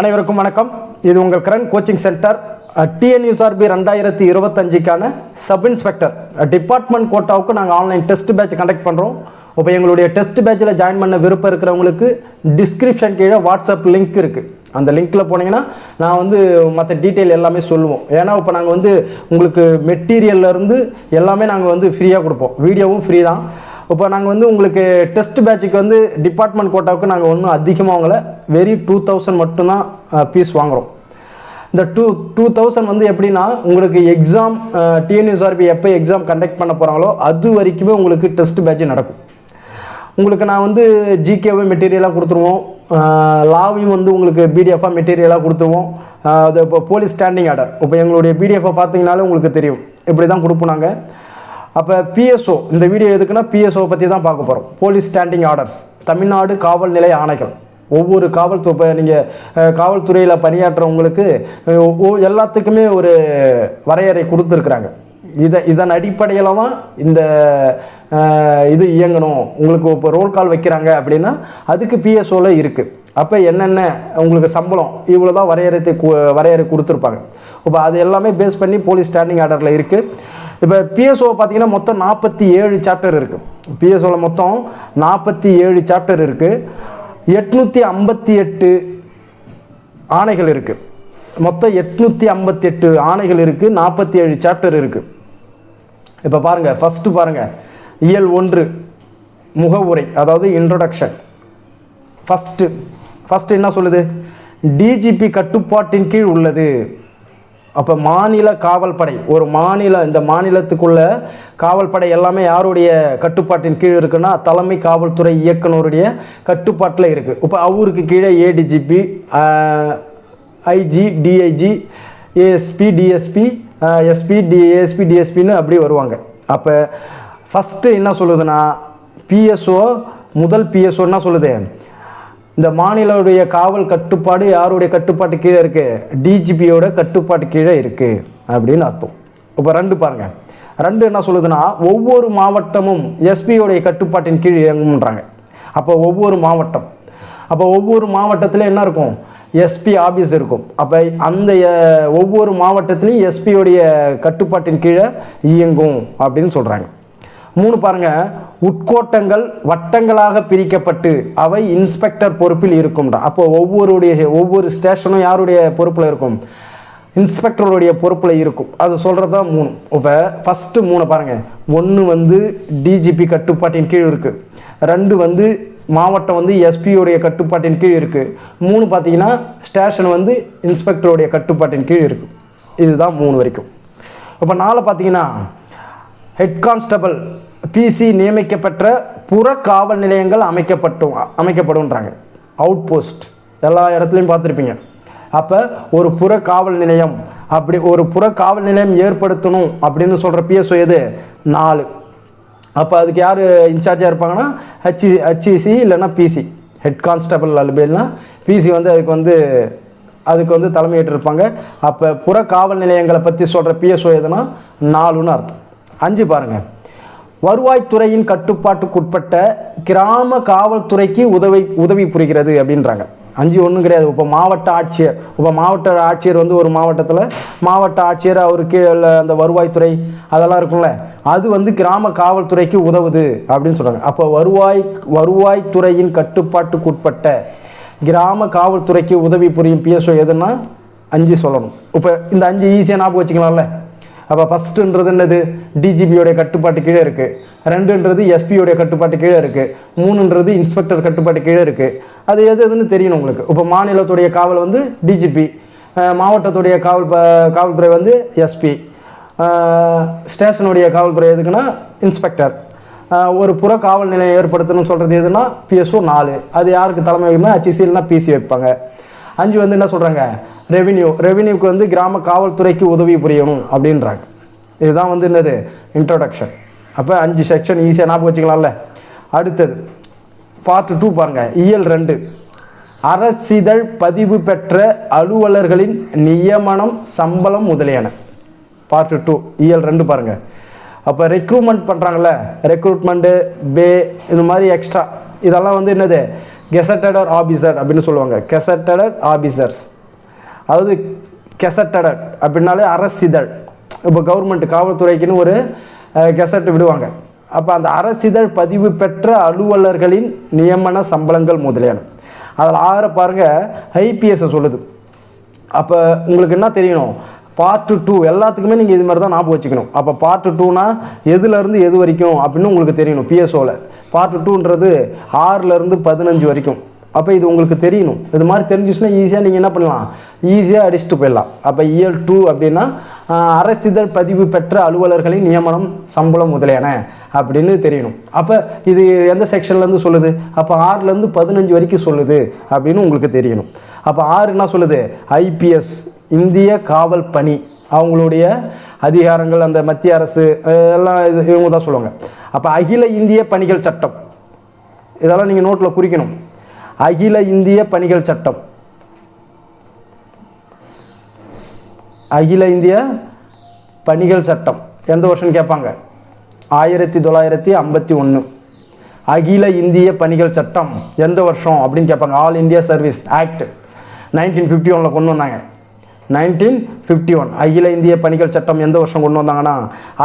அனைவருக்கும் வணக்கம். இது உங்கள் கரண் கோச்சிங் சென்டர். டிஎன்யூஆர்பி ரெண்டாயிரத்தி இருபத்தஞ்சுக்கான சப் இன்ஸ்பெக்டர். டிபார்ட்மெண்ட் கோட்டாவுக்கு நாங்கள் ஆன்லைன் டெஸ்ட் பேட்ச் கண்டக்ட் பண்ணுறோம் இப்போ எங்களுடைய டெஸ்ட் பேட்சில் ஜாயின் பண்ண விருப்பம் இருக்கிறவங்களுக்கு டிஸ்கிரிப்ஷன் கீழே வாட்ஸ்அப் லிங்க் இருக்குது அந்த லிங்க்கில் போனீங்கன்னா நான் வந்து மற்ற டீட்டெயில் எல்லாமே சொல்லுவோம். ஏன்னா இப்போ நாங்கள் வந்து உங்களுக்கு மெட்டீரியல்ல இருந்து எல்லாமே நாங்கள் வந்து ஃப்ரீயாக கொடுப்போம். வீடியோவும் ஃப்ரீ தான். இப்போ நாங்கள் வந்து உங்களுக்கு டெஸ்ட் பேட்சுக்கு வந்து டிபார்ட்மெண்ட் கோட்டாவுக்கு நாங்கள் ஒன்றும் அதிகமாக வாங்கலை. வெரி டூ தௌசண்ட் மட்டும்தான் பீஸ் வாங்குகிறோம் இந்த டூ டூ தௌசண்ட் வந்து எப்படின்னா உங்களுக்கு எக்ஸாம் டிஎன்யூஆர்பி எப்போ எக்ஸாம் கண்டக்ட் பண்ண போகிறாங்களோ அது வரைக்குமே உங்களுக்கு டெஸ்ட் பேட்ச் நடக்கும். உங்களுக்கு நான் வந்து ஜிகேவை மெட்டீரியலாக கொடுத்துருவோம். லாவையும் வந்து உங்களுக்கு பிடிஎஃபாக மெட்டீரியலாக கொடுத்துருவோம். அது இப்போ போலீஸ் ஸ்டாண்டிங் ஆர்டர் இப்போ எங்களுடைய பிடிஎஃபை பார்த்தீங்கனாலே உங்களுக்கு தெரியும். இப்படி தான் கொடுப்போம் நாங்கள் அப்போ பிஎஸ்ஓ இந்த வீடியோ எதுக்குன்னா பிஎஸ்ஓ பற்றி தான் பார்க்க போகிறோம் போலீஸ் ஸ்டாண்டிங் ஆர்டர்ஸ் தமிழ்நாடு காவல் நிலைய ஆணைகள் ஒவ்வொரு காவல்துறை இப்போ நீங்கள் காவல்துறையில் பணியாற்றுறவங்களுக்கு எல்லாத்துக்குமே ஒரு வரையறை கொடுத்துருக்குறாங்க. இதை இதன் அடிப்படையில் தான் இந்த இது இயங்கணும். உங்களுக்கு இப்போ ரோல் கால் வைக்கிறாங்க அப்படின்னா அதுக்கு பிஎஸ்ஓவில் இருக்குது அப்போ என்னென்ன உங்களுக்கு சம்பளம் இவ்வளோ தான் வரையறை வரையறை கொடுத்துருப்பாங்க. இப்போ அது எல்லாமே பேஸ் பண்ணி போலீஸ் ஸ்டாண்டிங் ஆர்டரில் இருக்குது இப்போ பிஎஸ்ஓ பார்த்தீங்கன்னா மொத்தம் நாற்பத்தி ஏழு சாப்டர் இருக்குது பிஎஸ்ஓவில் மொத்தம் நாற்பத்தி ஏழு சாப்டர் இருக்குது எட்நூற்றி ஐம்பத்தி எட்டு ஆணைகள் இருக்குது மொத்தம் எட்நூற்றி ஐம்பத்தி எட்டு ஆணைகள் இருக்குது நாற்பத்தி ஏழு சாப்டர் இருக்குது இப்போ பாருங்கள் ஃபஸ்ட்டு பாருங்கள் இயல் ஒன்று முகவுரை அதாவது இன்ட்ரொடக்ஷன் ஃபஸ்ட்டு ஃபஸ்ட்டு என்ன சொல்லுது? டிஜிபி கட்டுப்பாட்டின் கீழ் உள்ளது. அப்போ மாநில காவல்படை ஒரு மாநில இந்த மாநிலத்துக்குள்ள காவல்படை எல்லாமே யாருடைய கட்டுப்பாட்டின் கீழ் இருக்குன்னா தலைமை காவல்துறை இயக்குனருடைய கட்டுப்பாட்டில் இருக்குது இப்போ அவருக்கு கீழே ADGP IG DIG ASP DSP SP DSP டிஎஸ்பின்னு அப்படி வருவாங்க. அப்போ ஃபஸ்ட்டு என்ன சொல்லுதுன்னா பிஎஸ்ஓ முதல் பிஎஸ்ஓ என்ன சொல்லுது. இந்த மாநிலவுடைய காவல் கட்டுப்பாடு யாருடைய கட்டுப்பாட்டு கீழே இருக்குது டிஜிபியோட கட்டுப்பாட்டு கீழே இருக்குது அப்படின்னு அர்த்தம். இப்போ ரெண்டு பாருங்க. ரெண்டு என்ன சொல்லுதுன்னா ஒவ்வொரு மாவட்டமும் எஸ்பியோடைய கட்டுப்பாட்டின் கீழ் இயங்கும்ன்றாங்க. அப்போ ஒவ்வொரு மாவட்டம். அப்போ ஒவ்வொரு மாவட்டத்தில் என்ன இருக்கும்? எஸ்பி ஆஃபீஸ் இருக்கும். அப்போ அந்த ஒவ்வொரு மாவட்டத்திலையும் எஸ்பியோடைய கட்டுப்பாட்டின் கீழே இயங்கும் அப்படின்னு சொல்கிறாங்க மூணு பாருங்க. உட்கோட்டங்கள் வட்டங்களாக பிரிக்கப்பட்டு அவை இன்ஸ்பெக்டர் பொறுப்பில் இருக்கும்டா. அப்போ ஒவ்வொருடைய ஒவ்வொரு ஸ்டேஷனும் யாருடைய பொறுப்பில் இருக்கும்? இன்ஸ்பெக்டருடைய பொறுப்பில் இருக்கும். அது சொல்கிறது தான் மூணு. இப்போ ஃபஸ்ட்டு மூணு பாருங்கள் ஒன்று வந்து டிஜிபி கட்டுப்பாட்டின் கீழ் இருக்குது ரெண்டு வந்து மாவட்டம் வந்து எஸ்பியோடைய கட்டுப்பாட்டின் கீழ் இருக்குது மூணு பார்த்தீங்கன்னா ஸ்டேஷன் வந்து இன்ஸ்பெக்டருடைய கட்டுப்பாட்டின் கீழ் இருக்குது இதுதான் மூணு வரைக்கும். இப்போ நாளை பார்த்தீங்கன்னா ஹெட் கான்ஸ்டபிள் பிசி நியமிக்கப்பட்ட புற காவல் நிலையங்கள் அமைக்கப்பட்டும் அமைக்கப்படும்ன்றாங்க. அவுட் போஸ்ட் எல்லா இடத்துலையும் பார்த்துருப்பீங்க. அப்போ ஒரு புற காவல் நிலையம் அப்படி ஒரு புற காவல் நிலையம் ஏற்படுத்தணும் அப்படின்னு சொல்கிற பிஎஸ்ஓ எது? நாலு. அப்போ அதுக்கு யார் இன்சார்ஜாக இருப்பாங்கன்னா? ஹச்சி ஹச்சிசி இல்லைன்னா பிசி ஹெட் கான்ஸ்டபிள் அப்படின்னா பிசி வந்து அதுக்கு வந்து அதுக்கு வந்து தலைமையேற்றிருப்பாங்க. அப்போ புற காவல் நிலையங்களை பற்றி சொல்கிற பிஎஸ்ஓ எதுனா நாலுன்னு அர்த்தம். அஞ்சு பாருங்கள் வருவாய்த்துறையின் கட்டுப்பாட்டுக்குட்பட்ட கிராம காவல்துறைக்கு உதவி உதவி புரிகிறது அப்படின்றாங்க. அஞ்சு ஒன்றும் கிடையாது. இப்போ மாவட்ட ஆட்சியர் இப்போ மாவட்ட ஆட்சியர் வந்து ஒரு மாவட்டத்தில் மாவட்ட ஆட்சியர் அவர் கீழே அந்த வருவாய்த்துறை அதெல்லாம் இருக்கும்ல. அது வந்து கிராம காவல்துறைக்கு உதவுது அப்படின்னு சொல்கிறாங்க அப்போ வருவாய் வருவாய்த்துறையின் கட்டுப்பாட்டுக்குட்பட்ட கிராம காவல்துறைக்கு உதவி புரியும் பிஎஸ்ஓ எதுன்னா அஞ்சு சொல்லணும். இப்போ இந்த அஞ்சு ஈஸியாக ஞாபகம் வச்சுக்கலாம்ல. அப்போ ஃபஸ்ட்டுன்றது என்னது? டிஜிபியோடைய கட்டுப்பாட்டு கீழே இருக்குது ரெண்டுன்றது எஸ்பியோடைய கட்டுப்பாட்டு கீழே இருக்குது மூணுன்றது இன்ஸ்பெக்டர் கட்டுப்பாட்டு கீழே இருக்குது அது எது எதுன்னு தெரியணும் உங்களுக்கு. இப்போ மாநிலத்துடைய காவல் வந்து டிஜிபி மாவட்டத்துடைய காவல் ப- காவல்துறை வந்து எஸ்பி ஸ்டேஷனுடைய காவல்துறை எதுக்குன்னா இன்ஸ்பெக்டர் ஒரு புற காவல் நிலையம் ஏற்படுத்தணும்னு சொல்கிறது எதுனா பிஎஸ்ஓ நாலு. அது யாருக்கு தலைமை வைக்கணும்னா ஹச்சிசி இல்லைனா பிசி வைப்பாங்க. அஞ்சு வந்து என்ன சொல்கிறாங்க ரெவின்யூ ரெவின்யூக்கு வந்து கிராம காவல்துறைக்கு உதவி புரியணும் அப்படின்றாங்க. இதுதான் வந்து என்னது? இன்ட்ரோடக்ஷன் அப்போ அஞ்சு செக்ஷன் ஈஸியாக ஞாபகம் வச்சுக்கலாம்ல. அடுத்தது பார்ட் டூ பாருங்கள் இயல் ரெண்டு. அரசிதழ் பதிவு பெற்ற அலுவலர்களின் நியமனம் சம்பளம் முதலியன. பார்ட் டூ இயல் ரெண்டு பாருங்கள் அப்போ ரெக்ரூட்மெண்ட் பண்ணுறாங்கல்ல ரெக்ரூட்மெண்ட்டு பே இந்த மாதிரி எக்ஸ்ட்ரா இதெல்லாம் வந்து என்னது? கெசட்டடர் ஆபீசர் அப்படின்னு சொல்லுவாங்க. கெசட்டடர் ஆபீசர்ஸ் அதாவது கெசட்டடர் அப்படின்னாலே அரசிதழ். இப்போ கவர்மெண்ட் காவல்துறைக்குன்னு ஒரு கெசட் விடுவாங்க. அப்போ அந்த அரசிதழ் பதிவு பெற்ற அலுவலர்களின் நியமன சம்பளங்கள் முதலியன. அதில் ஆற பாருங்க ஐபிஎஸ்ஸை சொல்லுது. அப்போ உங்களுக்கு என்ன தெரியணும்? பார்ட்டு டூ எல்லாத்துக்குமே நீங்கள் இது மாதிரி தான் ஞாபகம் வச்சுக்கணும். அப்போ பார்ட்டு டூனா எதுலேருந்து எது வரைக்கும் அப்படின்னு உங்களுக்கு தெரியணும் பிஎஸ்ஓவில் பார்ட்டு டூன்றது ஆறுலேருந்து பதினஞ்சு வரைக்கும். அப்போ இது உங்களுக்கு தெரியணும். இது மாதிரி தெரிஞ்சிச்சுன்னா ஈஸியாக நீங்கள் என்ன பண்ணலாம்? ஈஸியாக அடிச்சுட்டு போயிடலாம். அப்போ இயல் டூ அப்படின்னா அரசிதழ் பதிவு பெற்ற அலுவலர்களின் நியமனம் சம்பளம் முதலியன அப்படின்னு தெரியணும். அப்போ இது எந்த செக்ஷன்லேருந்து சொல்லுது? அப்போ ஆறுலேருந்து பதினஞ்சு வரைக்கும் சொல்லுது அப்படின்னு உங்களுக்கு தெரியணும். அப்போ ஆறு என்ன சொல்லுது? ஐபிஎஸ் இந்திய காவல் பணி. அவங்களுடைய அதிகாரங்கள் அந்த மத்திய அரசு எல்லாம் இது இவங்க தான் சொல்லுவாங்க. அப்போ அகில இந்திய பணிகள் சட்டம். இதெல்லாம் நீங்கள் நோட்டில் குறிக்கணும். அகில இந்திய பணிகள் சட்டம். அகில இந்திய பணிகள் சட்டம். எந்த வருஷம் கேட்பாங்க? ஆயிரத்தி தொள்ளாயிரத்தி ஐம்பத்தி ஒன்று அகில இந்திய பணிகள் சட்டம். எந்த வருஷம் அப்படின்னு கேட்பாங்க. All India service act nineteen fifty ஒனில் கொண்டு வந்தாங்க. Nineteen fifty one. அகில இந்திய பணிகள் சட்டம் எந்த வருஷம் கொண்டு வந்தாங்கன்னா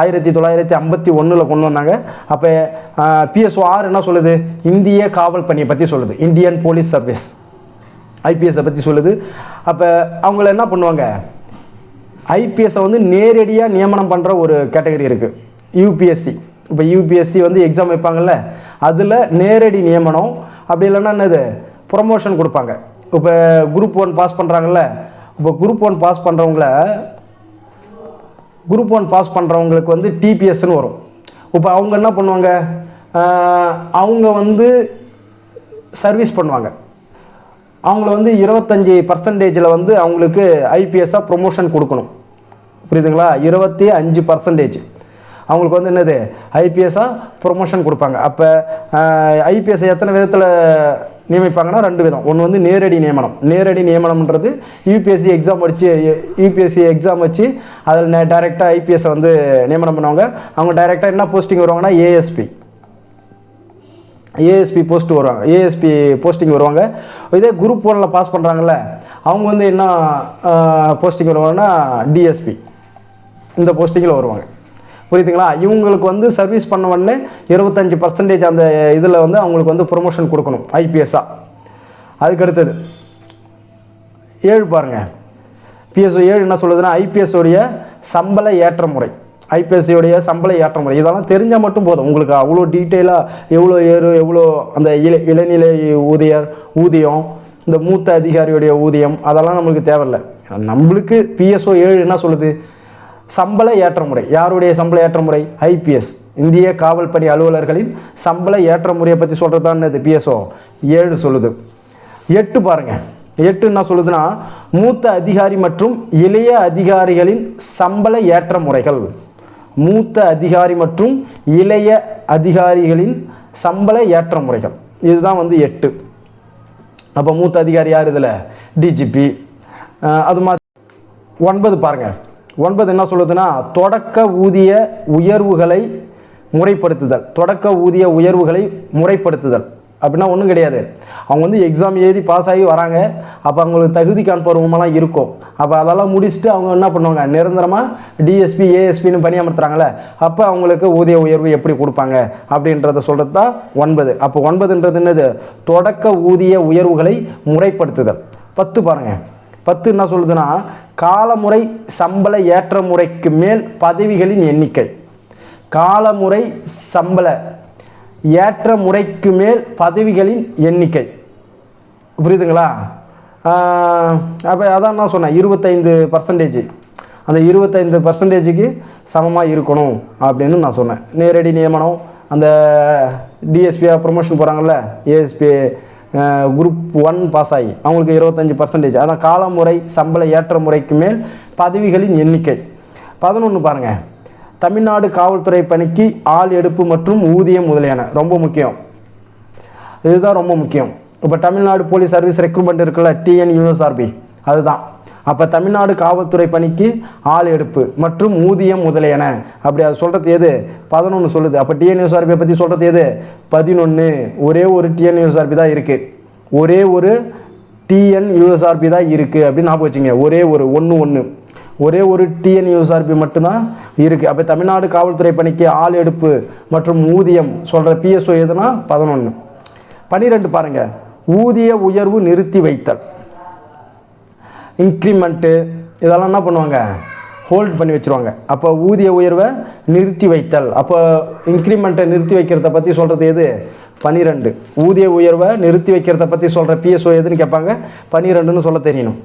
ஆயிரத்தி தொள்ளாயிரத்தி ஐம்பத்தி ஒன்றில் கொண்டு வந்தாங்க. அப்போ பிஎஸ்ஓ ஆர் என்ன சொல்லுது? இந்திய காவல் பணியை பற்றி சொல்லுது. Indian police service. ஐபிஎஸ்ஸை பற்றி சொல்லுது. அப்போ அவங்கள என்ன பண்ணுவாங்க? ஐபிஎஸ்ஸை வந்து நேரடியாக நியமனம் பண்ணுற ஒரு கேட்டகரி இருக்குது யூபிஎஸ்சி இப்போ யூபிஎஸ்சி வந்து எக்ஸாம் வைப்பாங்கல்ல அதில் நேரடி நியமனம் அப்படி இல்லைன்னா என்னது? ப்ரொமோஷன் கொடுப்பாங்க. இப்போ குரூப் ஒன் பாஸ் பண்ணுறாங்கல்ல இப்போ குரூப் ஒன் பாஸ் பண்ணுறவங்கள குரூப் ஒன் பாஸ் பண்ணுறவங்களுக்கு வந்து டிபிஎஸ்ன்னு வரும். இப்போ அவங்க என்ன பண்ணுவாங்க? அவங்க வந்து சர்வீஸ் பண்ணுவாங்க. அவங்கள வந்து இருபத்தஞ்சி பர்சன்டேஜில் வந்து அவங்களுக்கு ஐபிஎஸ்ஸாக ப்ரொமோஷன் கொடுக்கணும். புரியுதுங்களா? இருபத்தி அஞ்சு பர்சன்டேஜ் அவங்களுக்கு வந்து என்னது? ஐபிஎஸ்ஸாக ப்ரொமோஷன் கொடுப்பாங்க. அப்போ ஐபிஎஸ்ஸை எத்தனை விதத்தில் நியமிப்பாங்கன்னா ரெண்டு விதம். ஒன்று வந்து நேரடி நியமனம். நேரடி நியமனம்ன்றது யூபிஎஸ்சி எக்ஸாம் வச்சு யூபிஎஸ்சி எக்ஸாம் வச்சு அதில் டைரெக்டாக ஐபிஎஸ்ஸை வந்து நியமனம் பண்ணுவாங்க. அவங்க டைரெக்டாக என்ன போஸ்டிங் வருவாங்கன்னா ஏஎஸ்பி ஏஎஸ்பி போஸ்ட் வருவாங்க. ஏஎஸ்பி போஸ்டிங் வருவாங்க. இதே குரூப் ஒன்ல பாஸ் பண்ணுறாங்கல்ல அவங்க வந்து என்ன போஸ்டிங் வருவாங்கன்னா டிஎஸ்பி இந்த போஸ்டிங்கில் வருவாங்க. புரியுதுங்களா? இவங்களுக்கு வந்து சர்வீஸ் பண்ண உடனே இருபத்தஞ்சி பர்சன்டேஜ் அந்த இதில் வந்து அவங்களுக்கு வந்து ப்ரொமோஷன் கொடுக்கணும் ஐபிஎஸ்ஸாக அதுக்கு அடுத்தது ஏழு பாருங்கள் பிஎஸ்ஓ ஏழு என்ன சொல்லுதுன்னா ஐபிஎஸ்ஓடைய சம்பள ஏற்ற முறை ஐபிஎஸ் சம்பள ஏற்ற முறை இதெல்லாம் தெரிஞ்சால் மட்டும் போதும். உங்களுக்கு அவ்வளோ டீட்டெயிலாக எவ்வளோ ஏறு எவ்வளோ அந்த இள இளநிலை ஊதியர் ஊதியம் இந்த மூத்த அதிகாரியுடைய ஊதியம் அதெல்லாம் நம்மளுக்கு தேவையில்லை. நம்மளுக்கு பிஎஸ்ஓ ஏழு என்ன சொல்லுது? சம்பள ஏற்ற முறை யாருடைய சம்பள ஏற்ற முறை ஐபிஎஸ். இந்திய காவல் பணி அலுவலர்களின் சம்பள ஏற்ற முறையை பற்றி சொல்கிறது தான் இது பிஎஸ்ஓ ஏழு சொல்லுது. எட்டு பாருங்கள் எட்டு என்ன சொல்லுதுன்னா மூத்த அதிகாரி மற்றும் இளைய அதிகாரிகளின் சம்பள ஏற்ற முறைகள் மூத்த அதிகாரி மற்றும் இளைய அதிகாரிகளின் சம்பள ஏற்ற முறைகள் இதுதான் வந்து எட்டு. அப்போ மூத்த அதிகாரி யார் இதில்? டிஜிபி அது மாதிரி ஒன்பது பாருங்கள் ஒன்பது என்ன சொல்லுதுன்னா தொடக்க ஊதிய உயர்வுகளை முறைப்படுத்துதல். தொடக்க ஊதிய உயர்வுகளை முறைப்படுத்துதல். அப்படின்னா ஒன்றும் கிடையாது. அவங்க வந்து எக்ஸாம் எழுதி பாஸ் ஆகி வராங்க. அப்போ அவங்களுக்கு தகுதி காண்பருவமெல்லாம் இருக்கும். அப்போ அதெல்லாம் முடிச்சுட்டு அவங்க என்ன பண்ணுவாங்க? நிரந்தரமாக டிஎஸ்பி ஏஎஸ்பின்னு பணியமர்த்துறாங்களே அப்போ அவங்களுக்கு ஊதிய உயர்வு எப்படி கொடுப்பாங்க? அப்படின்றத சொல்கிறது தான் ஒன்பது. அப்போ ஒன்பதுன்றது என்னது? தொடக்க ஊதிய உயர்வுகளை முறைப்படுத்துதல். பத்து பாருங்க. பத்து என்ன சொல்லுதுன்னா காலமுறை சம்பள ஏற்ற முறைக்கு மேல் பதவிகளின் எண்ணிக்கை. காலமுறை சம்பள ஏற்ற முறைக்கு மேல் பதவிகளின் எண்ணிக்கை. புரியுதுங்களா? அப்போ அதான் நான் சொன்னேன் இருபத்தைந்து பர்சன்டேஜ் அந்த இருபத்தைந்து பர்சன்டேஜுக்கு சமமாக இருக்கணும் அப்படின்னு நான் சொன்னேன். நேரடி நியமனம் அந்த டிஎஸ்பியாக ப்ரொமோஷன் போகிறாங்கல்ல ஏஎஸ்பி குரூப் ஒன் பாஸ் ஆகி. அவங்களுக்கு இருபத்தஞ்சி பர்சன்டேஜ் அதான் காலமுறை சம்பள ஏற்ற முறைக்கு மேல் பதவிகளின் எண்ணிக்கை. பதினொன்று பாருங்கள் தமிழ்நாடு காவல்துறை பணிக்கு ஆள் எடுப்பு மற்றும் ஊதியம் முதலியான. ரொம்ப முக்கியம். இதுதான் ரொம்ப முக்கியம். இப்போ தமிழ்நாடு போலீஸ் சர்வீஸ் ரெக்ரூட்மெண்ட் இருக்குல்ல டிஎன்யூஎஸ்ஆர்பி அதுதான். அப்போ தமிழ்நாடு காவல்துறை பணிக்கு ஆள் எடுப்பு மற்றும் ஊதியம் முதலியன. அப்படி அது சொல்கிறது எது? பதினொன்று சொல்லுது. அப்போ டிஎன்யூஎஸ்ஆர்பியை பற்றி சொல்கிறது எது? பதினொன்று ஒரே ஒரு டிஎன்யூஎஸ்ஆர்பி தான் இருக்குது ஒரே ஒரு டிஎன் யூஎஸ்ஆர்பி தான் இருக்குது அப்படின்னு ஞாபகம் வச்சுங்க. ஒரே ஒரு ஒன்று ஒன்று ஒரே ஒரு டிஎன் யூஎஸ்ஆர்பி மட்டும்தான் இருக்குது அப்போ தமிழ்நாடு காவல்துறை பணிக்கு ஆள் எடுப்பு மற்றும் ஊதியம் சொல்கிற பிஎஸ்ஓ எதுனா பதினொன்று பன்னிரெண்டு பாருங்கள் ஊதிய உயர்வு நிறுத்தி வைத்தல். இன்க்ரிமெண்ட்டு இதெல்லாம் என்ன பண்ணுவாங்க? ஹோல்ட் பண்ணி வச்சுருவாங்க. அப்போ ஊதிய உயர்வை நிறுத்தி வைத்தல். அப்போ இன்க்ரிமெண்ட்டை நிறுத்தி வைக்கிறத பற்றி சொல்கிறது எது? பன்னிரெண்டு ஊதிய உயர்வை நிறுத்தி வைக்கிறத பற்றி சொல்கிற பிஎஸ்ஓ எதுன்னு கேட்பாங்க? பன்னிரெண்டுன்னு சொல்ல தெரியணும்.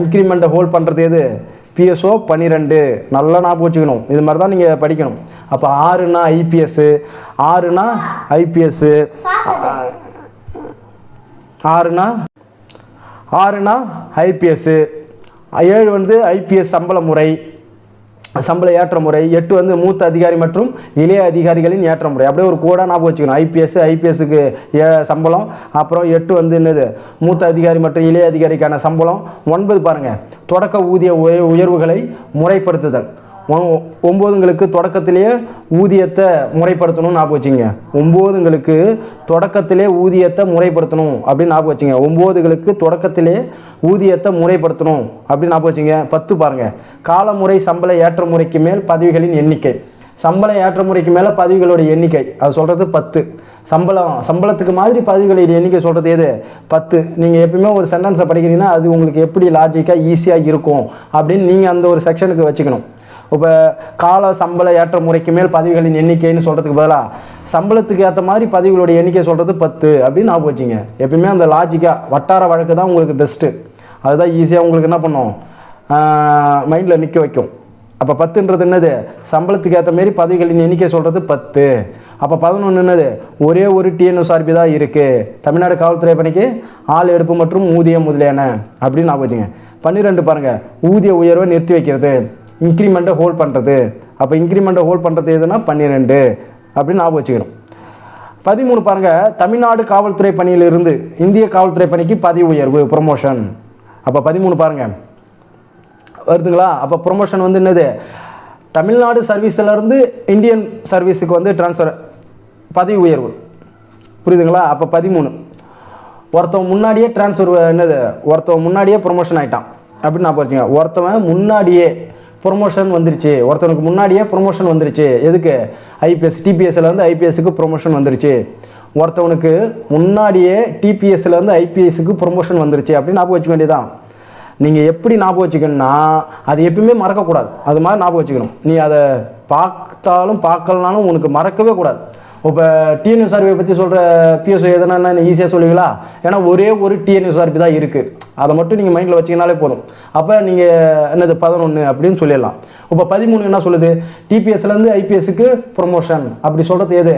இன்க்ரிமெண்ட்டை ஹோல்ட் பண்ணுறது எது? பிஎஸ்ஓ பன்னிரெண்டு நல்லா ஞாபகம் வச்சுக்கணும். இது மாதிரி தான் நீங்கள் படிக்கணும். அப்போ ஆறுனா ஐபிஎஸ்ஸு ஆறுனா ஐபிஎஸ்ஸு ஆறுனா ஆறுனா ஐபிஎஸ்ஸு ஏழு வந்து ஐபிஎஸ் சம்பள முறை சம்பள ஏற்ற முறை எட்டு வந்து மூத்த அதிகாரி மற்றும் இளைய அதிகாரிகளின் ஏற்ற முறை. அப்படியே ஒரு கூட ஞாபகம் வச்சுக்கணும். ஐபிஎஸ் ஐபிஎஸ்க்கு ஏ சம்பளம் அப்புறம் எட்டு வந்து என்னது? மூத்த அதிகாரி மற்றும் இளைய அதிகாரிக்கான சம்பளம். ஒன்பது பாருங்கள் தொடக்க ஊதிய உய- உயர்வுகளை முறைப்படுத்துதல். ஒம்போதுங்களுக்கு தொடக்கத்திலேயே ஊதியத்தை முறைப்படுத்தணும்னு ஞாபகம் வச்சுங்க. ஒம்போதுங்களுக்கு தொடக்கத்திலே ஊதியத்தை முறைப்படுத்தணும் அப்படின்னு ஞாபகம் வச்சுங்க. ஒம்போதுகளுக்கு தொடக்கத்திலே ஊதியத்தை முறைப்படுத்தணும் அப்படின்னு ஞாபகம் வச்சுங்க. பத்து பாருங்கள் காலமுறை சம்பள ஏற்ற முறைக்கு மேல் பதவிகளின் எண்ணிக்கை. சம்பள ஏற்ற முறைக்கு மேலே பதவிகளோட எண்ணிக்கை. அது சொல்கிறது பத்து. சம்பளம் சம்பளத்துக்கு மாதிரி பதவிகளின் எண்ணிக்கை சொல்கிறது எது? பத்து. நீங்கள் எப்பயுமே ஒரு சென்டென்ஸை படிக்கிறீங்கன்னா அது உங்களுக்கு எப்படி லாஜிக்காக ஈஸியாக இருக்கும் அப்படின்னு நீங்கள் அந்த ஒரு செக்ஷனுக்கு வச்சுக்கணும். இப்போ கால சம்பள ஏற்ற முறைக்கு மேல் பதவிகளின் எண்ணிக்கைன்னு சொல்கிறதுக்கு பதிலாக சம்பளத்துக்கு ஏற்ற மாதிரி பதவிகளுடைய எண்ணிக்கை சொல்கிறது பத்து அப்படின்னு ஞாபகம் போச்சுங்க எப்பயுமே அந்த லாஜிக்காக வட்டார வழக்கு தான் உங்களுக்கு பெஸ்ட்டு அதுதான் ஈஸியாக உங்களுக்கு என்ன பண்ணும்? மைண்டில் நிற்க வைக்கும். அப்போ பத்துன்றது என்னது? சம்பளத்துக்கு ஏற்ற மாரி பதவிகளின் எண்ணிக்கை சொல்கிறது பத்து. அப்போ பதினொன்று என்னது? ஒரே ஒரு டிஎன்எஸ்ஆர்பி தான் இருக்குது தமிழ்நாடு காவல்துறை பணிக்கு ஆள் எடுப்பு மற்றும் ஊதியம் முதலியன அப்படின்னு ஞாபகம் வச்சுங்க. பன்னிரெண்டு பாருங்கள் ஊதிய உயர்வை நிறுத்தி வைக்கிறது. இன்க்ரிமெண்ட்டை ஹோல்ட் பண்ணுறது அப்போ இன்க்ரிமெண்ட்டை ஹோல்ட் பண்ணுறது எதுனா பன்னிரெண்டு அப்படின்னு ஞாபகம் வச்சுக்கணும். பதிமூணு பாருங்கள் தமிழ்நாடு காவல்துறை பணியிலிருந்து இந்திய காவல்துறை பணிக்கு பதவி உயர்வு ப்ரொமோஷன் அப்போ பதிமூணு பாருங்கள் வருதுங்களா? அப்போ ப்ரொமோஷன் வந்து என்னது? தமிழ்நாடு சர்வீஸ்லேருந்து இந்தியன் சர்வீஸுக்கு வந்து ட்ரான்ஸ்ஃபர் பதவி உயர்வு. புரியுதுங்களா? அப்போ பதிமூணு. ஒருத்தவன் முன்னாடியே ட்ரான்ஸ்ஃபர் என்னது? ஒருத்தவன் முன்னாடியே ப்ரொமோஷன் ஆகிட்டான் அப்படின்னு நான் வச்சுங்க ஒருத்தவன் முன்னாடியே ப்ரொமோஷன் வந்துருச்சு. ஒருத்தனுக்கு முன்னாடியே ப்ரொமோஷன் வந்துருச்சு. எதுக்கு? ஐபிஎஸ் டிபிஎஸ்லேருந்து ஐபிஎஸ்க்கு ப்ரொமோஷன் வந்துருச்சு. ஒருத்தவனுக்கு முன்னாடியே டிபிஎஸ்லேருந்து ஐபிஎஸ்க்கு ப்ரொமோஷன் வந்துருச்சு அப்படின்னு ஞாபகம் வச்சுக்க வேண்டியதான் நீங்கள் எப்படி ஞாபகம் வச்சுக்கணும்னா அது எப்பயுமே மறக்கக்கூடாது. அது மாதிரி ஞாபகம் வச்சுக்கணும். நீ அதை பார்த்தாலும் பார்க்கலனாலும் உனக்கு மறக்கவே கூடாது. இப்போ டிஎன்யூ பற்றி சொல்கிற பிஎஸ்ஓ எதனா ஈஸியாக சொல்லுவீங்களா? ஏன்னா ஒரே ஒரு டிஎன்யூ தான் இருக்குது அதை மட்டும் நீங்கள் மைண்டில் வச்சிங்கனாலே போதும். அப்போ நீங்கள் என்னது பதினொன்று அப்படின்னு சொல்லிடலாம். இப்போ பதிமூணு என்ன சொல்லுது? டிபிஎஸ்லேருந்து ஐபிஎஸ்க்கு ப்ரொமோஷன் அப்படி சொல்கிறது எது?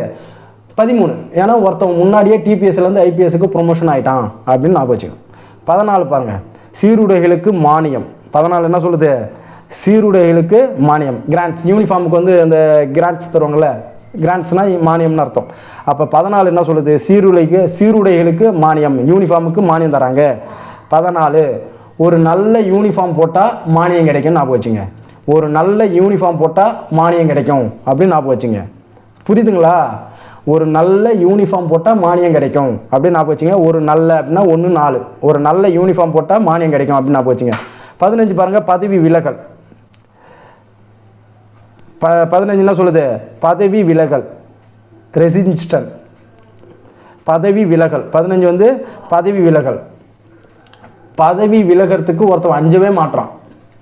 பதிமூணு. ஏன்னா ஒருத்தவங்க முன்னாடியே டிபிஎஸ்லேருந்து ஐபிஎஸ்க்கு ப்ரொமோஷன் ஆகிட்டான் அப்படின்னு நான் வச்சுக்கோங்க. பதினாலு பாருங்கள் சீருடைகளுக்கு மானியம். பதினாலு என்ன சொல்லுது? சீருடைகளுக்கு மானியம். கிராண்ட்ஸ் யூனிஃபார்முக்கு வந்து அந்த கிராண்ட்ஸ் தருவாங்கல்ல? கிராண்ட்ஸ்னால் மானியம்னு அர்த்தம். அப்போ பதினாலு என்ன சொல்லுது? சீருடைக்கு சீருடைகளுக்கு மானியம் யூனிஃபார்முக்கு மானியம் தராங்க. பதினாலு ஒரு நல்ல யூனிஃபார்ம் போட்டால் மானியம் கிடைக்கும்னு ஞாபகம் வச்சுங்க. ஒரு நல்ல யூனிஃபார்ம் போட்டால் மானியம் கிடைக்கும் அப்படின்னு ஞாபகம் வச்சுங்க. புரியுதுங்களா? ஒரு நல்ல யூனிஃபார்ம் போட்டால் மானியம் கிடைக்கும் அப்படின்னு ஞாபகம் வச்சுங்க. ஒரு நல்ல அப்படின்னா ஒன்று நாலு. ஒரு நல்ல யூனிஃபார்ம் போட்டால் மானியம் கிடைக்கும் அப்படின்னு ஞாபகம் வச்சுங்க. பதினஞ்சு பாருங்கள் பதவி விலகல். ப பதினஞ்சு என்ன சொல்லுது? பதவி விலகல். ரெசிஸ்டன் பதவி விலகல். பதினஞ்சு வந்து பதவி விலகல். பதவி விலகிறதுக்கு ஒருத்தவன் அஞ்சவே மாட்றான்.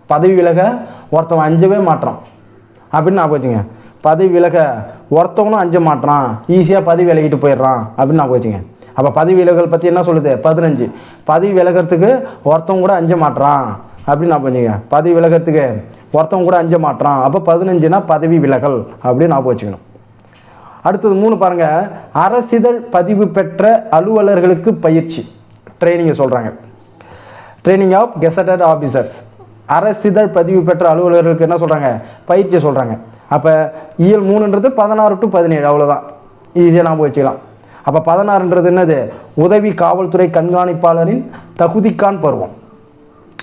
பதவி விலக ஒருத்தவன் அஞ்சவே மாட்றான். அப்படின்னு நான் வச்சுங்க. பதவி விலக ஒருத்தவனும் அஞ்ச மாட்றான். ஈஸியாக பதவி விலகிட்டு போயிடுறான். அப்படின்னு நான் வச்சுங்க. அப்போ பதவி விலகல் பற்றி என்ன சொல்லுது? பதினஞ்சு. பதவி விலகிறதுக்கு ஒருத்தவங்க கூட அஞ்ச மாட்றான். அப்படின்னு நான் வச்சுங்க. பதவி விலகிறதுக்கு ஒருத்தவங்க கூட அஞ்ச மாட்டுறான் அப்போ பதினஞ்சுனா பதவி விலகல் அப்படின்னு ஞாபகம் வச்சுக்கணும். அடுத்தது மூணு பாருங்க. அரசிதழ் பதிவு பெற்ற அலுவலர்களுக்கு பயிற்சி. ட்ரைனிங்கை சொல்கிறாங்க ட்ரைனிங் ஆஃப் கெசட்டட் ஆஃபீஸர்ஸ் அரசிதழ் பதிவு பெற்ற அலுவலர்களுக்கு என்ன சொல்கிறாங்க பயிற்சி சொல்கிறாங்க அப்போ இயல் மூணுன்றது பதினாறு டு பதினேழு அவ்வளோதான் ஈஸியாக நாம் வச்சுக்கலாம். அப்போ பதினாறுன்றது என்னது? உதவி காவல்துறை கண்காணிப்பாளரின் தகுதிக்கான் பருவம்.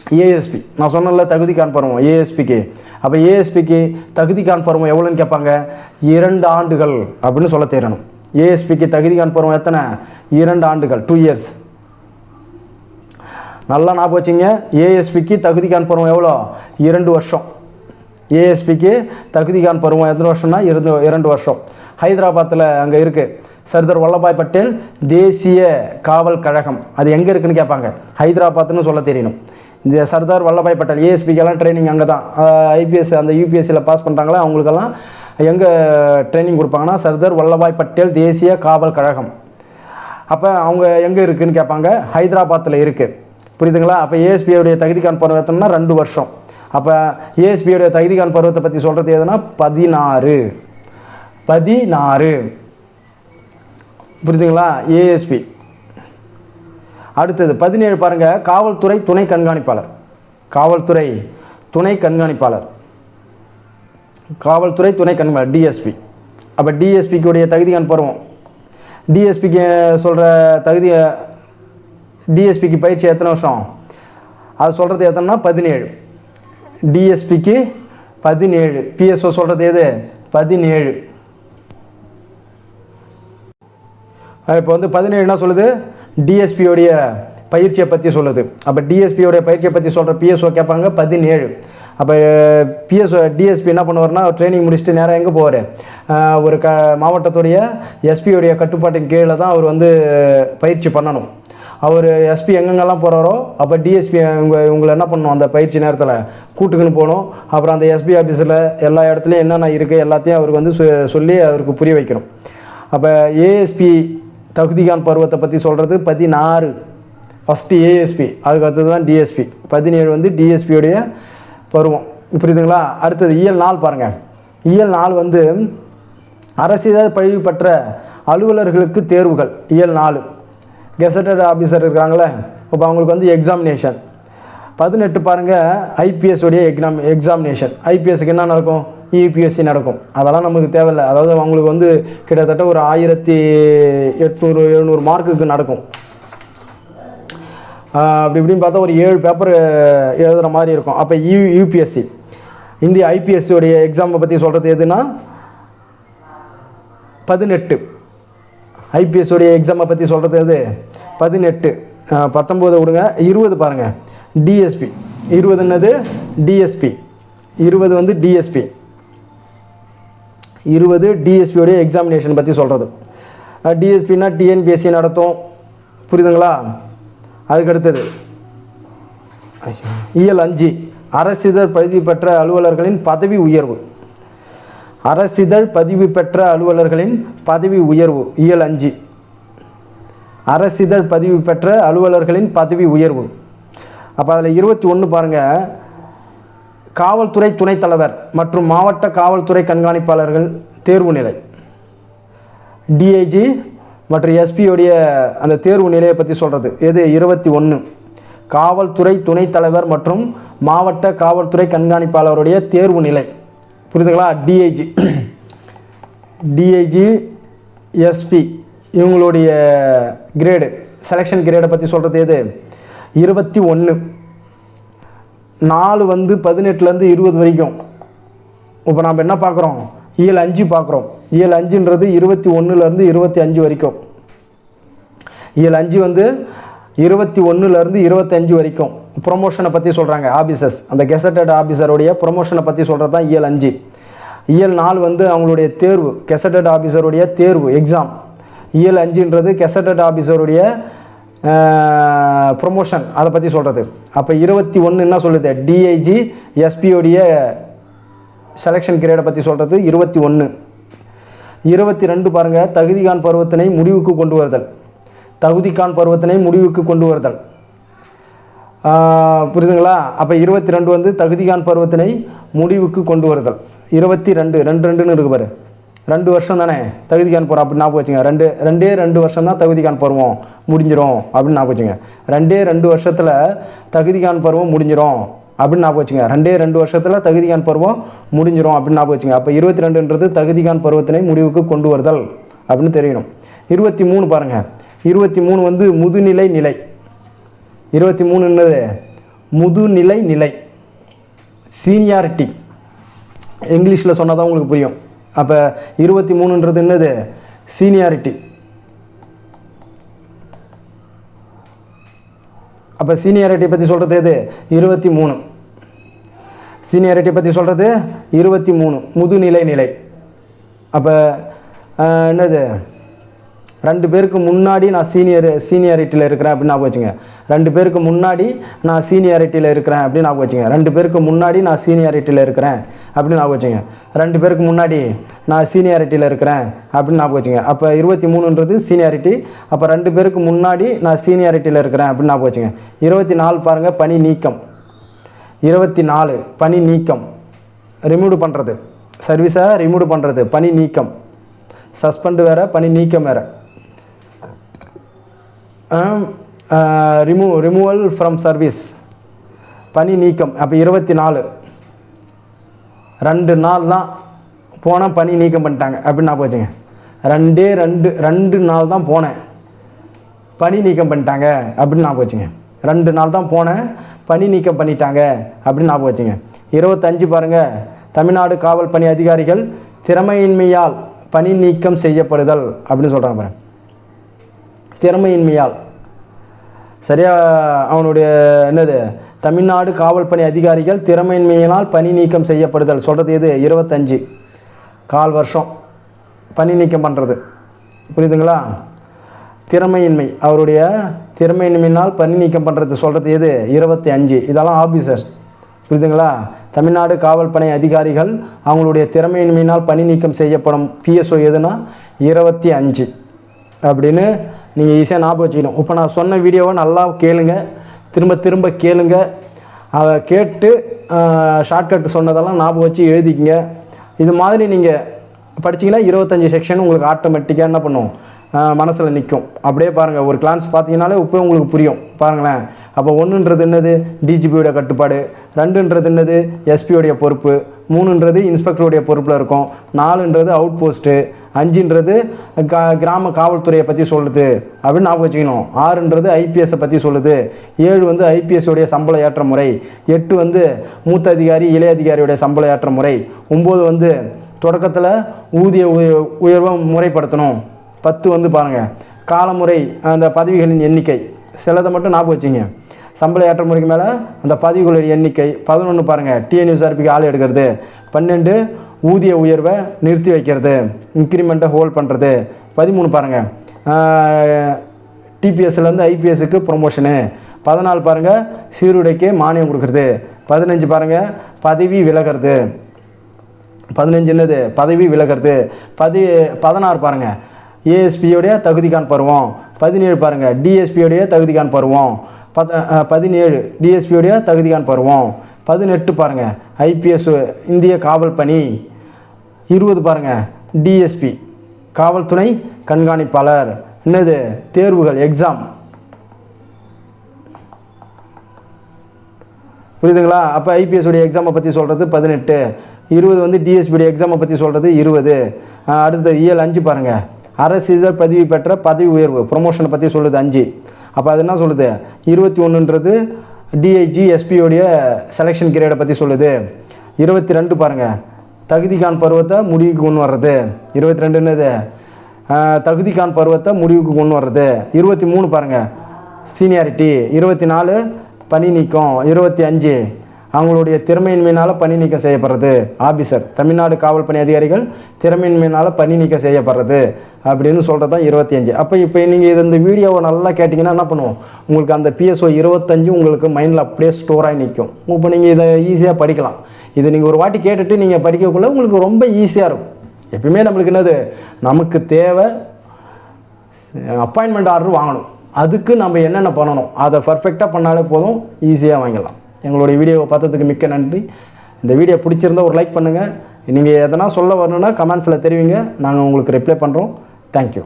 ஏஎஸ்பி நான் சொன்னல தகுதி பருவம் ஏஎஸ்பிக்கு அப்போ ஏஎஸ்பிக்கு தகுதிக்கான் பருவம் எவ்வளோன்னு கேட்பாங்க? இரண்டு ஆண்டுகள் அப்படின்னு சொல்ல தெரியணும் ஏஎஸ்பிக்கு தகுதிக்கான் பருவம் எத்தனை? இரண்டு ஆண்டுகள் டூ இயர்ஸ் நல்லா ஞாபகம் வச்சுங்க. ஏஎஸ்பிக்கு தகுதி பருவம் எவ்வளோ? இரண்டு வருஷம். ஏஎஸ்பிக்கு தகுதி பருவம் எத்தனை வருஷம்னா? இரண்டு இரண்டு வருஷம். ஹைதராபாத்தில் அங்கே இருக்குது சர்தார் வல்லபாய் பட்டேல் தேசிய காவல் கழகம். அது எங்கே இருக்குன்னு கேட்பாங்க? ஹைதராபாத்னு சொல்ல தெரியணும். இந்த சர்தார் வல்லபாய் பட்டேல் ஏஎஸ்பிக்கெல்லாம் ட்ரைனிங் அங்கே தான் ஐபிஎஸ் அந்த யூபிஎஸ்சியில் பாஸ் பண்ணுறாங்களா அவங்களுக்கெல்லாம் எங்கே ட்ரைனிங் கொடுப்பாங்கன்னா சர்தார் வல்லபாய் பட்டேல் தேசிய காவல் கழகம். அப்போ அவங்க எங்கே இருக்குதுன்னு கேட்பாங்க? ஹைதராபாத்தில் இருக்குது புரியுதுங்களா? அப்போ ஏஎஸ்பியோடைய தகுதிக்கான பருவத்தம்னா ரெண்டு வருஷம். அப்போ ஏஎஸ்பியோடைய தகுதிக்கான பருவத்தை பற்றி சொல்கிறது எதுனா பதினாறு. பதினாறு. புரியுதுங்களா? ஏஎஸ்பி அடுத்தது பதினேழு பாருங்க காவல்துறை துணை கண்காணிப்பாளர். காவல்துறை துணை கண்காணிப்பாளர். காவல்துறை துணை கண்காணி டிஎஸ்பி அப்போ டிஎஸ்பிக்கு உடைய பருவம் டிஎஸ்பிக்கு சொல்கிற தகுதி டிஎஸ்பிக்கு பயிற்சி எத்தனை வருஷம்? அது சொல்கிறது எத்தனைனா பதினேழு. டிஎஸ்பிக்கு பதினேழு. பிஎஸ்ஓ சொல்கிறது எது? பதினேழு. இப்போ வந்து பதினேழு என்ன சொல்லுது. டிஎஸ்பியோடைய பயிற்சியை பற்றி சொல்லுது. அப்போ டிஎஸ்பியோடைய பயிற்சியை பற்றி சொல்கிற பிஎஸ்ஓ கேட்பாங்க பதினேழு. அப்போ பிஎஸ்ஓ டிஎஸ்பி என்ன பண்ணுவார்னா ட்ரைனிங் முடிச்சுட்டு நேராக எங்கே போவார்? ஒரு க மாவட்டத்துடைய எஸ்பியோடைய கட்டுப்பாட்டின் கீழே தான் அவர் வந்து பயிற்சி பண்ணணும். அவர் எஸ்பி எங்கெங்கெல்லாம் போகிறாரோ அப்போ டிஎஸ்பி இவங்க இவங்களை என்ன பண்ணணும்? அந்த பயிற்சி நேரத்தில் கூட்டுக்குன்னு போகணும். அப்புறம் அந்த எஸ்பி ஆஃபீஸில் எல்லா இடத்துலையும் என்னென்ன இருக்குது எல்லாத்தையும் அவருக்கு வந்து சொல்லி அவருக்கு புரிய வைக்கணும். அப்போ ஏஎஸ்பி தகுதிகான் பருவத்தை பற்றி சொல்கிறது பதினாறு. ஃபஸ்ட்டு ஏஎஸ்பி அதுக்கு அடுத்தது தான் டிஎஸ்பி பதினேழு வந்து டிஎஸ்பியோடைய பருவம். புரியுதுங்களா? அடுத்தது இயல் நாள் பாருங்கள் இயல் நாள் வந்து அரசியல் பழிவு பெற்ற அலுவலர்களுக்கு தேர்வுகள் இயல் நாலு கெசட்டட் ஆஃபீஸர் இருக்காங்களே இப்போ அவங்களுக்கு வந்து எக்ஸாமினேஷன் பதினெட்டு பாருங்கள் ஐபிஎஸ் உடைய எக்ஸாம் எக்ஸாமினேஷன் ஐபிஎஸ்க்கு என்ன நடக்கும்? யூபிஎஸ்சி நடக்கும். அதெல்லாம் நமக்கு தேவையில்லை. அதாவது அவங்களுக்கு வந்து கிட்டத்தட்ட ஒரு ஆயிரத்தி எட்நூறு எழுநூறு மார்க்குக்கு நடக்கும். அப்படி இப்படின்னு பார்த்தா ஒரு ஏழு பேப்பர் எழுதுகிற மாதிரி இருக்கும். அப்போ யூ e, யூபிஎஸ்சி இந்திய ஐபிஎஸ்சியுடைய எக்ஸாமை பற்றி சொல்கிறது எதுனா பதினெட்டு. ஐபிஎஸ் உடைய எக்ஸாமை பற்றி சொல்கிறது எது? பதினெட்டு. பத்தொம்போது விடுங்க. இருபது பாருங்கள் டிஎஸ்பி இருபது என்னது? டிஎஸ்பி இருபது வந்து டிஎஸ்பி இருபது டிஎஸ்பியோடைய எக்ஸாமினேஷன் பற்றி சொல்கிறது டிஎஸ்பின்னா டிஎன்பிஎஸ்சி நடத்தும். புரியுதுங்களா? அதுக்கடுத்தது இயல் அஞ்சு அரசிதழ் பதிவு பெற்ற அலுவலர்களின் பதவி உயர்வு. அரசிதழ் பதிவு பெற்ற அலுவலர்களின் பதவி உயர்வு இயல் அஞ்சு. அரசிதழ் பதிவு பெற்ற அலுவலர்களின் பதவி உயர்வு. அப்போ அதில் இருபத்தி ஒன்று பாருங்கள் காவல்துறை துணைத் தலைவர் மற்றும் மாவட்ட காவல்துறை கண்காணிப்பாளர்கள் தேர்வு நிலை. டிஐஜி மற்றும் எஸ்பியோடைய அந்த தேர்வு நிலையை பற்றி சொல்கிறது எது? இருபத்தி ஒன்று காவல்துறை துணைத் தலைவர் மற்றும் மாவட்ட காவல்துறை கண்காணிப்பாளருடைய தேர்வு நிலை. புரியுதுங்களா? டிஐஜி டிஐஜி எஸ்பி இவங்களுடைய கிரேடு செலெக்ஷன் கிரேடை பற்றி சொல்கிறது எது? இருபத்தி ஒன்று நாலு வந்து பதினெட்டுலேருந்து இருபது வரைக்கும். இப்போ நாம் என்ன பார்க்குறோம்? இயல் அஞ்சு பார்க்குறோம். இயல் அஞ்சுன்றது இருபத்தி ஒன்றுலேருந்து இருபத்தி அஞ்சு வரைக்கும். இயல் அஞ்சு வந்து இருபத்தி ஒன்றுலேருந்து இருபத்தஞ்சு வரைக்கும். ப்ரொமோஷனை பற்றி சொல்கிறாங்க ஆஃபீஸர்ஸ் அந்த கெசட்டட் ஆஃபீஸருடைய ப்ரொமோஷனை பற்றி சொல்கிறது தான் இயல் அஞ்சு. இயல் நாலு வந்து அவங்களுடைய தேர்வு கெசட்டட் ஆஃபீஸருடைய தேர்வு எக்ஸாம் இயல் அஞ்சுன்றது கெசட்டட் ஆஃபீஸருடைய ப்ரொமோஷன் அதை பற்றி சொல்கிறது அப்போ இருபத்தி ஒன்று என்ன சொல்லுது? டிஐஜி எஸ்பியோடைய செலெக்ஷன் கிரேடை பற்றி சொல்கிறது இருபத்தி ஒன்று இருபத்தி ரெண்டு பாருங்கள் தகுதிகான் பருவத்தினை முடிவுக்கு கொண்டு வருதல். தகுதிகான் பருவத்தினை முடிவுக்கு கொண்டு வருதல். புரியுதுங்களா? அப்போ இருபத்தி ரெண்டு வந்து தகுதிகான் பருவத்தினை முடிவுக்கு கொண்டு வருதல். இருபத்தி ரெண்டு ரெண்டு ரெண்டுன்னு இருக்கு பாரு. ரெண்டு வருஷம் தானே தகுதிகான் பருவம் அப்படி ஞாபகம் வச்சுங்க ரெண்டு ரெண்டே ரெண்டு வருஷம் தான் தகுதிகான் பருவம் முடிஞ்சிரும் அப்படின்னு ஞாபகம் வச்சுங்க ரெண்டே ரெண்டு வருஷத்தில் தகுதிகான் பருவம் முடிஞ்சிரும் அப்படின்னு ஞாபகம் வச்சுங்க ரெண்டே ரெண்டு வருஷத்தில் தகுதிகான் பருவம் முடிஞ்சிரும் அப்படின்னு ஞாபகம் வச்சுங்க அப்போ இருபத்தி ரெண்டுன்றது தகுதிகான் பருவத்தினை முடிவுக்கு கொண்டு வருதல் அப்படின்னு தெரியணும். இருபத்தி மூணு பாருங்கள் இருபத்தி மூணு வந்து முதுநிலை நிலை. இருபத்தி மூணு என்னது? முதுநிலை நிலை. சீனியாரிட்டி இங்கிலீஷில் சொன்னால் தான் உங்களுக்கு புரியும். அப்போ இருபத்தி மூணுன்றது என்னது? சீனியாரிட்டி அப்போ சீனியாரிட்டி பற்றி சொல்கிறது எது? இருபத்தி மூணு. சீனியாரிட்டி பற்றி சொல்கிறது இருபத்தி மூணு. முதுநிலை நிலை. அப்போ என்னது? ரெண்டு பேருக்கு முன்னாடி நான் சீனியர் சீனியாரிட்டியில் இருக்கிறேன் அப்படின்னு நான் வச்சுங்க. ரெண்டு பேருக்கு முன்னாடி நான் சீனியாரிட்டியில் இருக்கிறேன் அப்படின்னு நான் வச்சுங்க. ரெண்டு பேருக்கு முன்னாடி நான் சீனியாரிட்டியில் இருக்கிறேன் அப்படின்னு நான் வச்சுங்க. ரெண்டு பேருக்கு முன்னாடி நான் சீனியாரிட்டியில் இருக்கிறேன் அப்படின்னு நான் வச்சுங்க. அப்போ இருபத்தி மூணுன்றது சீனியாரிட்டி. அப்போ ரெண்டு பேருக்கு முன்னாடி நான் சீனியாரிட்டியில் இருக்கிறேன் அப்படின்னு நான் வச்சுங்க. இருபத்தி நாலு பாருங்கள் பணி நீக்கம். இருபத்தி நாலு பணி நீக்கம். ரிமூவ் பண்ணுறது சர்வீஸை ரிமூவ் பண்ணுறது பணி நீக்கம். சஸ்பெண்டு வேறு பணி நீக்கம் வேறு. ரிமூவ் ரிமூவல் ஃப்ரம் சர்வீஸ் பணி நீக்கம். அப்போ இருபத்தி நாலு ரெண்டு நாள் தான் போனால் பணி நீக்கம் பண்ணிட்டாங்க. அப்படின்னு நான் போச்சுங்க? ரெண்டே ரெண்டு ரெண்டு நாள் தான் போனேன். பணி நீக்கம் பண்ணிட்டாங்க. அப்படின்னு நான் போச்சுங்க? ரெண்டு நாள் தான் போனேன். பணி நீக்கம் பண்ணிட்டாங்க. அப்படின்னு நான் போச்சுங்க? இருபத்தஞ்சு பாருங்கள் தமிழ்நாடு காவல் பணி அதிகாரிகள் திறமையின்மையால் பணி நீக்கம் செய்யப்படுதல் அப்படின்னு சொல்கிறாங்க பாருங்கள் திறமையின்மையால். சரியா? அவனுடைய என்னது? தமிழ்நாடு காவல் பணி அதிகாரிகள் திறமையின்மையினால் பணி நீக்கம் செய்யப்படுதல். சொல்கிறது எது? இருபத்தஞ்சு. கால் வருஷம் பணி நீக்கம் பண்ணுறது புரியுதுங்களா? திறமையின்மை. அவருடைய திறமையின்மையினால் பணி நீக்கம் பண்ணுறது சொல்கிறது எது? இருபத்தி அஞ்சு இதெல்லாம் ஆஃபீஸர் புரியுதுங்களா? தமிழ்நாடு காவல் பணி அதிகாரிகள் அவங்களுடைய திறமையின்மையினால் பணி நீக்கம் செய்யப்படும் பிஎஸ்ஓ எதுனா இருபத்தி அஞ்சு. அப்படின்னு நீங்கள் ஈஸியாக ஞாபகம் வச்சுக்கணும். இப்போ நான் சொன்ன வீடியோவை நல்லா கேளுங்க. திரும்ப திரும்ப கேளுங்க. அதை கேட்டு ஷார்ட்கட் சொன்னதெல்லாம் ஞாபகம் வச்சு எழுதிக்கிங்க. இது மாதிரி நீங்கள் படிச்சீங்கன்னா இருபத்தஞ்சி செக்ஷன் உங்களுக்கு ஆட்டோமேட்டிக்காக என்ன பண்ணும்? மனசில் நிற்கும் அப்படியே பாருங்கள் ஒரு கிளான்ஸ் பார்த்தீங்கனாலே இப்போ உங்களுக்கு புரியும். பாருங்களேன். அப்போ ஒன்றுன்றது என்னது? டிஜிபியோட கட்டுப்பாடு. ரெண்டுன்றது என்னது? எஸ்பியோடைய பொறுப்பு. மூணுன்றது இன்ஸ்பெக்டருடைய பொறுப்பில் இருக்கும். நாலுன்றது அவுட் போஸ்ட்டு அஞ்சுன்றது கா கிராம காவல்துறையை பற்றி சொல்லுது. அப்படின்னு ஞாபகம் வச்சுக்கணும். ஆறுன்றது ஐபிஎஸ்ஸை பற்றி சொல்லுது. ஏழு வந்து ஐபிஎஸ்ஸுடைய சம்பள ஏற்ற முறை. எட்டு வந்து மூத்த அதிகாரி இளைய அதிகாரியுடைய சம்பள ஏற்ற முறை. ஒம்பது வந்து தொடக்கத்தில் ஊதிய உய- உயர்வை முறைப்படுத்தணும். பத்து வந்து பாருங்கள் காலமுறை அந்த பதவிகளின் எண்ணிக்கை. சிலதை மட்டும் ஞாபகம் வச்சுங்க. சம்பள ஏற்ற முறைக்கு மேலே அந்த பதவிகளுடைய எண்ணிக்கை. பதினொன்று பாருங்கள் டிஎன்யூஆர்பிக்கு ஆள் எடுக்கிறது. பன்னெண்டு ஊதிய உயர்வை நிறுத்தி வைக்கிறது இன்க்ரிமெண்ட்டை ஹோல்ட் பண்ணுறது பதிமூணு பாருங்கள் டிபிஎஸ்லேருந்து ஐபிஎஸ்க்கு ப்ரொமோஷனு பதினாலு பாருங்கள் சீருடைக்கு மானியம் கொடுக்குறது. பதினஞ்சு பாருங்கள் பதவி விலகிறது. பதினஞ்சு என்னது? பதவி விலகிறது. பதி பதினாறு பாருங்கள் ஏஎஸ்பியோடைய தகுதிக்கான் பருவம். பதினேழு பாருங்கள் டிஎஸ்பியோடைய தகுதிக்கான் பருவம். பத பதினேழு டிஎஸ்பியோடைய தகுதிக்கான் பருவம். பதினெட்டு பாருங்கள் ஐபிஎஸ் இந்திய காவல் பணி. இருபது பாருங்கள் டிஎஸ்பி காவல்துறை கண்காணிப்பாளர். என்னது? தேர்வுகள் எக்ஸாம் புரியுதுங்களா? அப்போ ஐபிஎஸ் உடைய எக்ஸாமை பற்றி சொல்கிறது பதினெட்டு. இருபது வந்து டிஎஸ்பியுடைய எக்ஸாமை பற்றி சொல்கிறது இருபது. அடுத்தது இயல் அஞ்சு பாருங்கள் அரசிதழ் பதவி பெற்ற பதவி உயர்வு ப்ரொமோஷனை பற்றி சொல்லுது அஞ்சு. அப்போ அது என்ன சொல்லுது? இருபத்தி ஒன்றுன்றது டிஐஜி எஸ்பியோடைய செலெக்ஷன் கிரேடை பற்றி சொல்லுது. இருபத்தி ரெண்டு பாருங்கள் தகுதிக்கான் பருவத்தை முடிவுக்கு கொண்டு வர்றது. இருபத்தி ரெண்டு என்னது தகுதிக்கான் பருவத்தை முடிவுக்கு கொண்டு வர்றது. இருபத்தி மூணு பாருங்கள் சீனியாரிட்டி இருபத்தி நாலு பணி நீக்கம். இருபத்தி அஞ்சு அவங்களுடைய திறமையின்மையினால் பணி நீக்கம் செய்யப்படுறது. ஆபீசர் தமிழ்நாடு காவல் பணி அதிகாரிகள் திறமையின்மையினால் பணி நீக்கம் செய்யப்படுறது அப்படின்னு சொல்கிறது தான் இருபத்தி அஞ்சு அப்போ இப்போ நீங்கள் இது இந்த வீடியோவை நல்லா கேட்டிங்கன்னா என்ன பண்ணுவோம்? உங்களுக்கு அந்த பிஎஸ்ஓ இருபத்தஞ்சு உங்களுக்கு மைண்டில் அப்படியே ஸ்டோராகி நிற்கும். இப்போ நீங்கள் இதை ஈஸியாக படிக்கலாம். இது நீங்கள் ஒரு வாட்டி கேட்டுட்டு நீங்கள் படிக்கக்குள்ளே உங்களுக்கு ரொம்ப ஈஸியாக இருக்கும். எப்பயுமே நம்மளுக்கு என்னது? நமக்கு தேவை அப்பாயின்மெண்ட் ஆர்டர் வாங்கணும். அதுக்கு நம்ம என்னென்ன பண்ணணும்? அதை பர்ஃபெக்டாக பண்ணாலே போதும் ஈஸியாக வாங்கிடலாம். எங்களுடைய வீடியோவை பார்த்ததுக்கு மிக்க நன்றி. இந்த வீடியோ பிடிச்சிருந்தா ஒரு லைக் பண்ணுங்கள் நீங்கள் எதனா சொல்ல வரணுன்னா கமெண்ட்ஸில் தெரிவிங்க. நாங்கள் உங்களுக்கு ரிப்ளை பண்ணுறோம் தேங்க்யூ